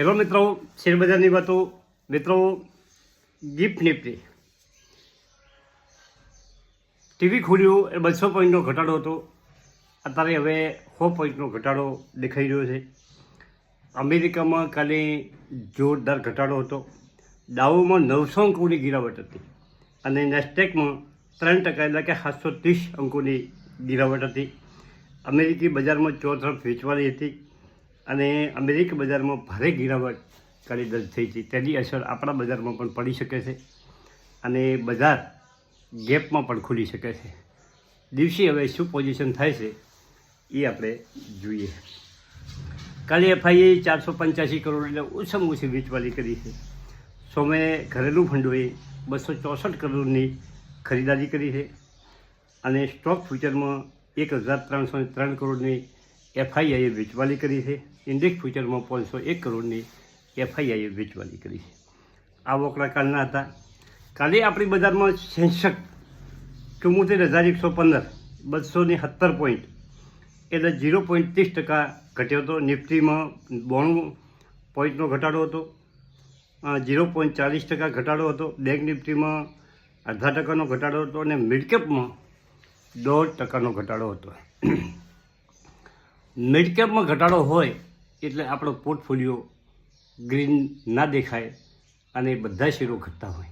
Hello મિત્રો. શેરબજારની વાતો. મિત્રો, ગિફ્ટ નિફ્ટી. ટીવી ખોલ્યું એ બસો પોઈન્ટનો ઘટાડો હતો. અત્યારે હવે સો પોઈન્ટનો ઘટાડો દેખાઈ રહ્યો છે. અમેરિકામાં કાલે જોરદાર ઘટાડો હતો. દાવોમાં નવસો અંકોની ગિરાવટ હતી. અને નેસ્ટેકમાં ત્રણ ટકા એટલે કે સાતસો ત્રીસ અંકોની ગિરાવટ હતી. અમેરિકી બજારમાં ચોતરફ વેચવાની હતી. અને અમેરિકી બજારમાં ભારે ગિરાવટ કરી થઈ છે. તેની અસર આપણા બજારમાં પણ પડી શકે છે અને બજાર ગેપમાં પણ ખુલી શકે છે. દિવસે હવે શું પોઝિશન થાય છે એ આપણે જોઈએ. કાલે એફઆઈએ ચારસો પંચ્યાસી કરોડ એટલે ઓછામાં ઓછી વેચવાલી કરી છે. સોમે ઘરેલું ફંડોએ બસો ચોસઠ કરોડની ખરીદારી કરી છે અને સ્ટોક ફ્યુચરમાં એક હજાર ત્રણસો ત્રણ કરોડની એફઆઈઆઈએ વેચવાલી કરી છે. ઇન્ડેક્સ ફ્યુચરમાં પાંચસો એક કરોડની એફઆઈઆઈએ વેચવાલી કરી છે. આ વોકડા કાલના હતા. કાલે આપણી બજારમાં સેન્સેક્સ ચુમ્મોતેર હજાર એકસો પંદર બસો ને સત્તર પોઈન્ટ એટલે ઝીરો પોઈન્ટ ત્રીસ ટકા ઘટ્યો હતો. નિફ્ટીમાં બોણું પોઈન્ટનો ઘટાડો હતો. ઝીરો પોઈન્ટ ચાલીસ ટકા ઘટાડો હતો. બેંક નિફ્ટીમાં અડધા ટકાનો ઘટાડો હતો અને મિડકેપમાં દોઢ ટકાનો ઘટાડો હતો. મિડકેપમાં ઘટાડો હોય એટલે આપણો પોર્ટફોલિયો ગ્રીન ના દેખાય અને બધા શેરો ઘટતા હોય.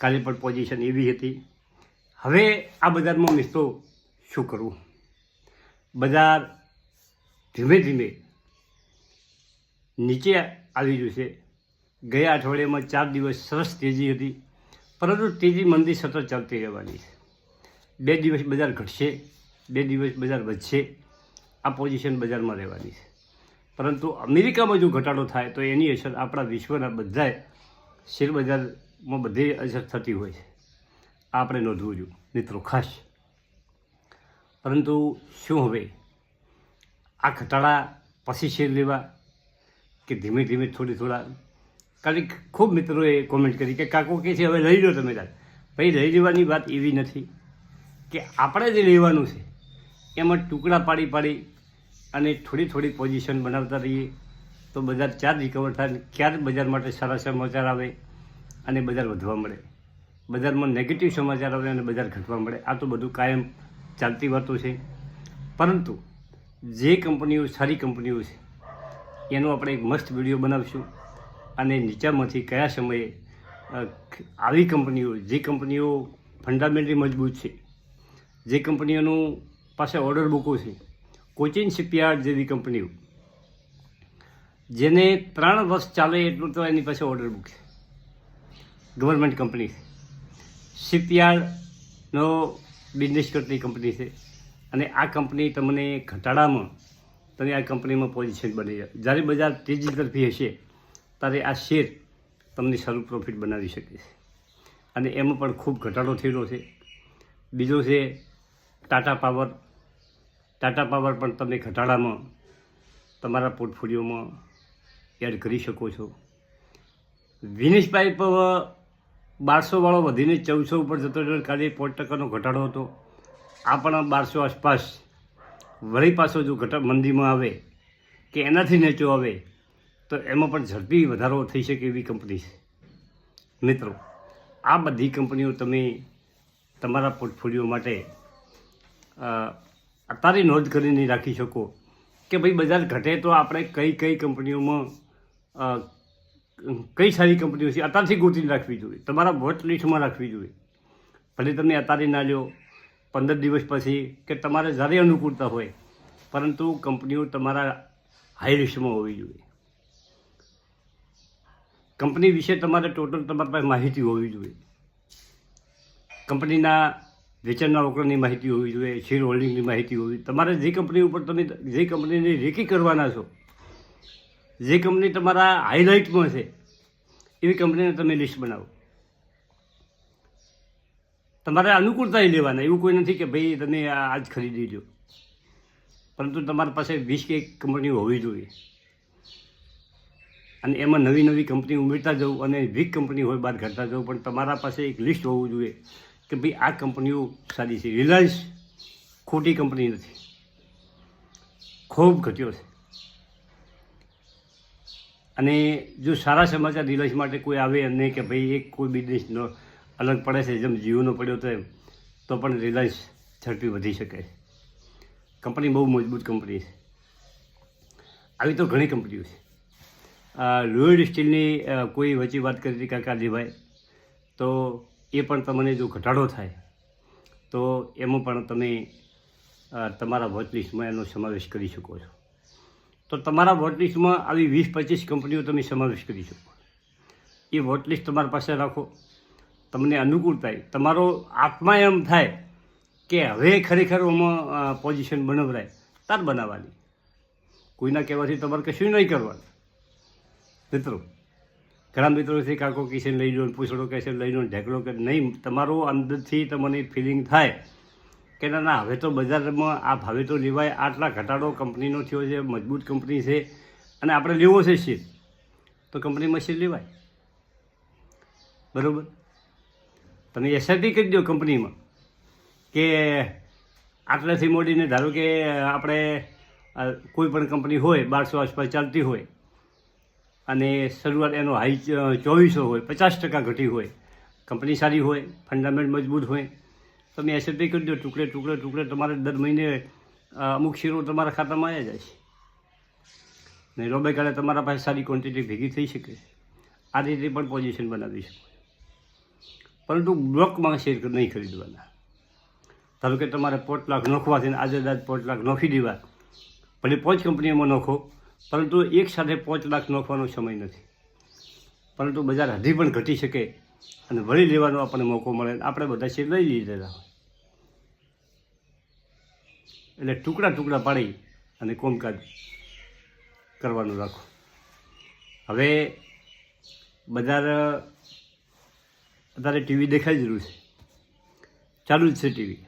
કાલે પણ પોઝિશન એવી હતી. હવે આ બજારમાં મિત્રો શું કરવું? બજાર ધીમે ધીમે નીચે આવી રહ્યું છે. ગયા અઠવાડિયામાં ચાર દિવસ સરસ તેજી હતી, પરંતુ તેજી મંદી સતત ચાલતી રહેવાની છે. બે દિવસ બજાર ઘટશે, બે દિવસ બજાર વધશે. આ પોઝિશન બજારમાં રહેવાની છે. પરંતુ અમેરિકામાં જો ઘટાડો થાય, તો એની અસર આપણા વિશ્વના બધાય શેર બજારમાં બધે અસર થતી હોય છે. આ આપણે નોંધવું જોઈએ. મિત્રો, ખાસ. પરંતુ શું હવે? આ ઘટાડા પછી શેર લેવા કે ધીમે ધીમે થોડી થોડા? કાલે ખૂબ મિત્રોએ કોમેન્ટ કરી કે કાકો કે છે, હવે લઈ લો તમે દાદા ભાઈ, લઈ લેવાની વાત એવી નથી કે આપણે જે લેવાનું છે. એમાં ટુકડા પાડી પાડી અને થોડી થોડી પોઝિશન બનાવતા રહીએ. તો બજાર ચાર રિકવર થાય ક્યારે બજાર માટે સારા સમાચાર આવે અને બજાર વધવા મળે. બજારમાં નેગેટિવ સમાચાર આવે અને બજાર ઘટવા મળે. આ તો બધું કાયમ ચાલતી વાતો છે. પરંતુ જે કંપનીઓ સારી કંપનીઓ છે, એનો આપણે એક મસ્ત વીડિયો બનાવીશું. અને નીચામાંથી કયા સમયે આવી કંપનીઓ, જે કંપનીઓ ફંડામેન્ટલી મજબૂત છે, જે કંપનીઓનું પાસે ઓર્ડર બુકો છે. કોચિન શિપયાર્ડ જેવી કંપનીઓ જેને ત્રણ વર્ષ ચાલે એટલું તો એની પાસે ઓર્ડર બુક છે ગવર્મેન્ટ કંપની છે શિપયાર્ડનો બિઝનેસ કરતી કંપની છે. અને આ કંપની તમને ઘટાડામાં, તમે આ કંપનીમાં પોઝિશન બની જાય. જ્યારે બજાર તેજી તરફી હશે, ત્યારે આ શેર તમને સારું પ્રોફિટ બનાવી શકે છે. અને એમાં પણ ખૂબ ઘટાડો થયેલો છે. બીજો છે ટાટા પાવર ટાટા પાવર પણ તમે ઘટાડામાં, તમારા પોર્ટફોલિયોમાં એડ કરી શકો છો. વિનિશ પાઇપ બારસોવાળો વધીને ચૌદસો ઉપર જતો રહ્યો કાલે પોચ ટકાનો ઘટાડો હતો. આ પણ બારસો આસપાસ વળી પાછો જો ઘટા મંદીમાં આવે કે એનાથી નીચો આવે, તો એમાં પણ ઝડપી વધારો થઈ શકે એવી કંપની છે. મિત્રો, આ બધી કંપનીઓ તમે તમારા પોર્ટફોલિયો માટે અત્યારે નોંધ કરીને રાખી શકો. કે ભાઈ બજાર ઘટે તો આપણે કઈ કઈ કંપનીઓમાં કઈ સારી કંપનીઓ છે અત્યારથી ગોતીને રાખવી જોઈએ. તમારા વોચ લિસ્ટમાં રાખવી જોઈએ. ભલે તમે અત્યારે ના લો પંદર દિવસ પછી કે તમારે જ્યારે અનુકૂળતા હોય, પરંતુ કંપનીઓ તમારા હાઈ લિસ્ટમાં હોવી જોઈએ. કંપની વિશે તમારે ટોટલ તમારી પાસે માહિતી હોવી જોઈએ. કંપનીના વેચાણના રોકડની માહિતી હોવી જોઈએ, શેર હોલ્ડિંગની માહિતી હોવી તમારે જે કંપની ઉપર તમે જે કંપનીની રેકી કરવાના છો, જે કંપની તમારા હાઇલાઇટમાં છે, એવી કંપનીને તમે લિસ્ટ બનાવો. તમારે અનુકૂળતા લેવાના, એવું કોઈ નથી કે ભાઈ તમે આજ ખરીદી લો પરંતુ તમારી પાસે વીસ કે એક કંપની હોવી જોઈએ. અને એમાં નવી નવી કંપની ઉમેરતા જવું અને વીક કંપની હોય બહાર કાઢતા જવું પણ તમારા પાસે એક લિસ્ટ હોવું જોઈએ. કે ભાઈ આ કંપનીઓ સારી છે. રિલાયન્સ ખોટી કંપની નથી. ખૂબ ઘટ્યો છે. અને જો સારા સમાચાર રિલાયન્સ માટે કોઈ આવે અને કે ભાઈ એક કોઈ બિઝનેસનો અલગ પડે છે, જેમ જીઓનો પડ્યો તો તો પણ રિલાયન્સ ઝડપી વધી શકે કંપની બહુ મજબૂત કંપની છે. આવી તો ઘણી કંપનીઓ છે. લોયડ સ્ટીલની કોઈ વચ્ચે વાત કરી હતી કાકાજીભાઈ તો એ પણ તમને જો ઘટાડો થાય, તો એમાં પણ તમે તમારા વોચ લિસ્ટમાં એનો સમાવેશ કરી શકો છો. તો તમારા વોટ લિસ્ટમાં આવી વીસ પચીસ કંપનીઓ તમે સમાવેશ કરી શકો એ લિસ્ટ તમારી પાસે રાખો. તમને અનુકૂળ થાય. તમારો આત્મા એમ થાય કે હવે ખરેખર આમાં પોઝિશન બનાવરાય. તાર બનાવવાની. કોઈના કહેવાથી તમારે કશું નહીં કરવાનું. મિત્રો ઘણા મિત્રો છે કાકો કિશન લઈ લો પૂછડો કહેશે લઈ લો ઢેકડો કે નહીં. તમારો અંદરથી તમને ફિલિંગ થાય કે ના ના, હવે તો બજારમાં આ ભાવે તો લેવાય, આટલા ઘટાડો કંપનીનો થયો છે, મજબૂત કંપની છે, અને આપણે લેવો છે શેર, તો કંપનીમાં શેર લેવાય. બરાબર? તમે એસઆઈપી કરી દો કંપનીમાં કે આટલાથી મોડીને ધારો કે આપણે કોઈ પણ કંપની હોય, બારસો આસપાસ ચાલતી હોય અને શરૂઆત એનો હાઈ ચોવીસો હોય, પચાસ ટકા ઘટી હોય. કંપની સારી હોય, ફંડામેન્ટ મજબૂત હોય. તમે એસએપી કરી દો, ટુકડે ટુકડે ટુકડે તમારે દર મહિને અમુક શેરો તમારા ખાતામાં આવી જાય છે. ને રોબે કાળે તમારા પાસે સારી ક્વોન્ટિટી ભેગી થઈ શકે આ રીતે પણ પોઝિશન બનાવી શકો પરંતુ બ્લોકમાં શેર નહીં ખરીદવાના. ધારો કે તમારે પોટ લાખ નોખવાથી આજે દાદ પોટ લાખ નોખી દેવા. ભલે પોચ કંપનીઓમાં નોખો. પરંતુ એક સાથે પાંચ લાખ નોખવાનો સમય નથી. પરંતુ બજાર હજી પણ ઘટી શકે અને વળી લેવાનો આપણને મોકો મળે આપણે બધા શેર લઈ લીધેલા હોય. એટલે ટુકડા ટુકડા પાડી અને કોમકાજ કરવાનું રાખો. હવે બજાર અત્યારે ટીવી દેખાઈ જ રહ્યું છે. ચાલુ જ છે ટીવી.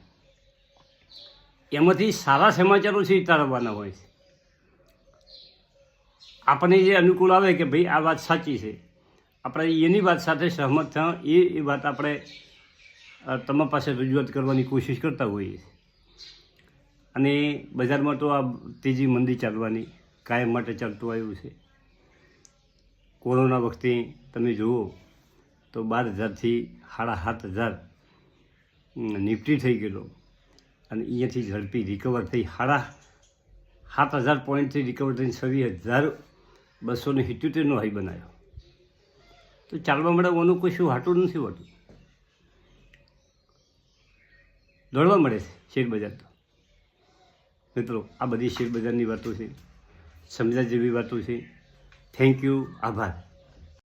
એમાંથી સારા સમાચારો છે તારવવાના હોય છે. આપણને જે અનુકૂળ આવે કે ભાઈ આ વાત સાચી છે, આપણે એની વાત સાથે સહમત થયા, એ એ વાત આપણે તમારા પાસે રજૂઆત કરવાની કોશિશ કરતા હોઈએ અને બજારમાં તો આ તેજી મંદી ચાલવાની, કાયમ માટે ચાલતું આવ્યું છે. કોરોના વખતે તમે જુઓ તો બાર હજારથી સાડા સાત હજાર નિફ્ટી થઈ ગયેલો. અને અહીંયાથી ઝડપી રિકવર થઈ, સાડા સાત હજાર પોઈન્ટથી રિકવર થઈને છવ્વીસ હજાર બસો ને સિત્યોતેરનો હાઈ બનાવ્યો તો ચાલવા મળે કોઈ શું હાટું નથી હોતું. દોડવા મળે છે શેર બજાર તો. મિત્રો, આ બધી શેર બજારની વાતો છે. સમજા જેવી વાતો છે. થેન્ક યુ આભાર.